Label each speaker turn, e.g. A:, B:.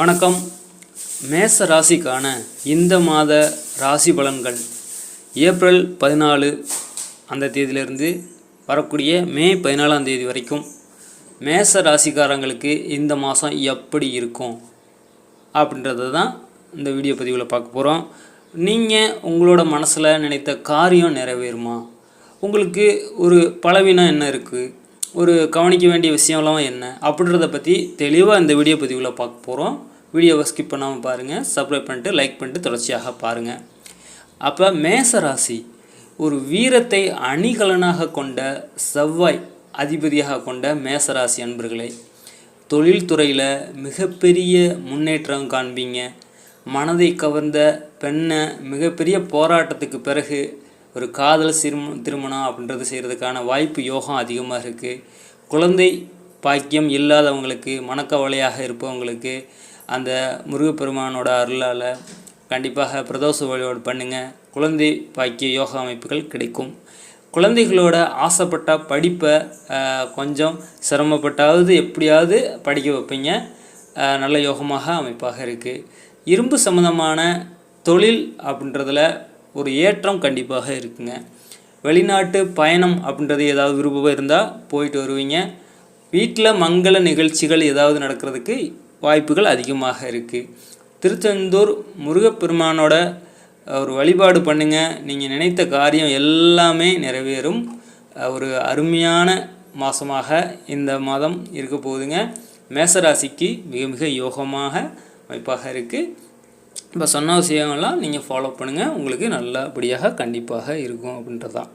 A: வணக்கம். மேச ராசிக்கான இந்த மாத ராசி பலன்கள். ஏப்ரல் பதினாலு அந்த தேதியிலிருந்து வரக்கூடிய மே பதினாலாம் தேதி வரைக்கும் மேச ராசிக்காரங்களுக்கு இந்த மாதம் எப்படி இருக்கும் அப்படின்றத தான் இந்த வீடியோ பதிவில் பார்க்க போகிறோம் நீங்கள் உங்களோட மனசில் நினைத்த காரியம் நிறைவேறுமா? உங்களுக்கு ஒரு பலவீனம் என்ன இருக்குது ஒரு கவனிக்க வேண்டிய விஷயம்லாம் என்ன? அப்படின்றத பற்றி தெளிவாக இந்த வீடியோ பதிவில் பார்க்க போகிறோம் வீடியோவை ஸ்கிப் பண்ணாமல் பாருங்கள் சப்ஸ்கிரைப் பண்ணிட்டு லைக் பண்ணிட்டு தொடர்ச்சியாக பாருங்கள் அப்போ மேசராசி ஒரு வீரத்தை அணிகலனாக கொண்ட செவ்வாய் அதிபதியாக கொண்ட மேசராசி அன்பர்களே தொழில்துறையில் மிகப்பெரிய முன்னேற்றம் காண்பீங்க. மனதை கவர்ந்த பெண்ணை மிகப்பெரிய போராட்டத்துக்கு பிறகு ஒரு காதல் சிறும திருமணம் அப்படின்றது செய்கிறதுக்கான வாய்ப்பு யோகம் அதிகமாக இருக்குது குழந்தை பாக்கியம் இல்லாதவங்களுக்கு மனக்கவலையாக இருப்பவங்களுக்கு அந்த முருகப்பெருமானோட அருளால் கண்டிப்பாக பிரதோஷ வழிபாடு பண்ணுங்கள் குழந்தை பாக்கிய யோகா அமைப்புகள் கிடைக்கும். குழந்தைகளோட ஆசைப்பட்ட படிப்பை கொஞ்சம் சிரமப்பட்டாவது எப்படியாவது படிக்க வைப்பீங்க. நல்ல யோகமாக அமைப்பாக இருக்குது இரும்பு சம்மந்தமான தொழில் அப்படின்றதில் ஒரு ஏற்றம் கண்டிப்பாக இருக்குங்க. வெளிநாட்டு பயணம் அப்படின்றது ஏதாவது விருப்பம் இருந்தால் போயிட்டு வருவீங்க. வீட்டில் மங்கள நிகழ்ச்சிகள் ஏதாவது நடக்கிறதுக்கு வாய்ப்புகள் அதிகமாக இருக்குது திருச்செந்தூர் முருகப்பெருமானோட ஒரு வழிபாடு பண்ணுங்கள் நீங்கள் நினைத்த காரியம் எல்லாமே நிறைவேறும். ஒரு அருமையான மாதமாக இந்த மாதம் இருக்க போகுதுங்க. மேசராசிக்கு மிக மிக யோகமாக அமைப்பாக இருக்குது இப்போ சொன்ன விஷயங்கள்லாம் நீங்கள் ஃபாலோ பண்ணுங்கள் உங்களுக்கு நல்லபடியாக கண்டிப்பாக இருக்கும் அப்படின்றதான்